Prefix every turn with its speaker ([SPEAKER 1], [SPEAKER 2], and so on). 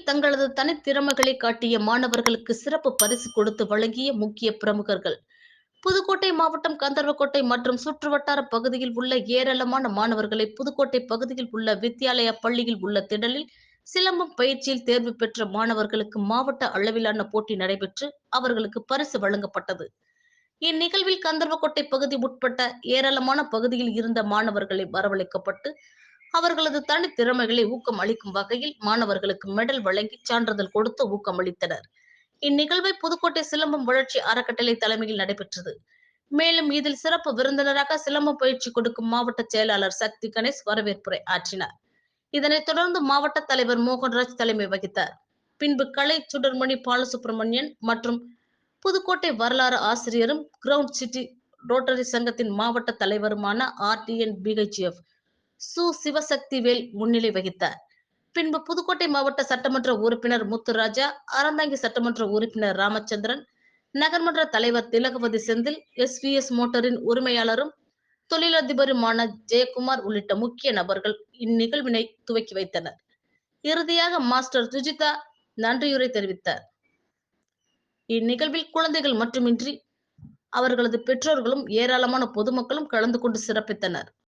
[SPEAKER 1] தங்களது தனித்திறமைகளை காட்டிய மாணவர்களுக்கு சிறப்பு பரிசு கொடுத்து வழங்கிய முக்கிய பிரமுகர்கள். புதுக்கோட்டை மாவட்டம் கந்தர்வக்கோட்டை மற்றும் சுற்றுவட்டார பகுதியில் உள்ள ஏராளமான மாணவர்களை புதுக்கோட்டை பகுதியில் உள்ள வித்யாலயா பள்ளியில் உள்ள திடலில் சிலம்பம் பயிற்சியில் தேர்வு பெற்ற மாணவர்களுக்கு மாவட்ட அளவிலான போட்டி நடைபெற்று அவர்களுக்கு பரிசு வழங்கப்பட்டது. இந்நிகழ்வில் கந்தர்வக்கோட்டை பகுதி உட்பட்ட ஏராளமான பகுதியில் இருந்த மாணவர்களை வரவழைக்கப்பட்டு அவர்களது தனித்திறமைகளை ஊக்கம் அளிக்கும் வகையில் மாணவர்களுக்கு மெடல் வழங்கி சான்றிதழ் கொடுத்து ஊக்கமளித்தனர் இந்நிகழ்வை புதுக்கோட்டை சிலம்பம் வளர்ச்சி அறக்கட்டளை தலைமையில் நடைபெற்றது. மேலும் இதில் சிறப்பு விருந்தினராக சிலம்பம் பயிற்சி கொடுக்கும் மாவட்ட செயலாளர் சக்தி கணேஷ் வரவேற்புரை ஆற்றினார். இதனைத் தொடர்ந்து மாவட்ட தலைவர் மோகன்ராஜ் தலைமை வகித்தார். பின்பு கலை சுடர்மணி பாலசுப்ரமணியன் மற்றும் புதுக்கோட்டை வரலாறு ஆசிரியரும் கிரவுண்ட் சிட்டி ரோட்டரி சங்கத்தின் மாவட்ட தலைவருமான ஆர்டிஎன் பிஹெச்எஃப் சு சிவசக்திவேல் முன்னிலை வகித்தார். பின்பு புதுக்கோட்டை மாவட்ட சட்டமன்ற உறுப்பினர் முத்துராஜா அறந்தாங்கி சட்டமன்ற உறுப்பினர் ராமச்சந்திரன் நகர்மன்ற தலைவர் Thilagavathi Senthil S V S மோட்டரின் உரிமையாளரும் தொழிலதிபருமான ஜெயக்குமார் உள்ளிட்ட முக்கிய நபர்கள் இந்நிகழ்வினை துவக்கி வைத்தனர். இறுதியாக மாஸ்டர் சுஜிதா நன்றியுரை தெரிவித்தார். இந்நிகழ்வில் குழந்தைகள் மட்டுமின்றி அவர்களது பெற்றோர்களும் ஏராளமான பொதுமக்களும் கலந்து கொண்டு சிறப்பித்தனர்.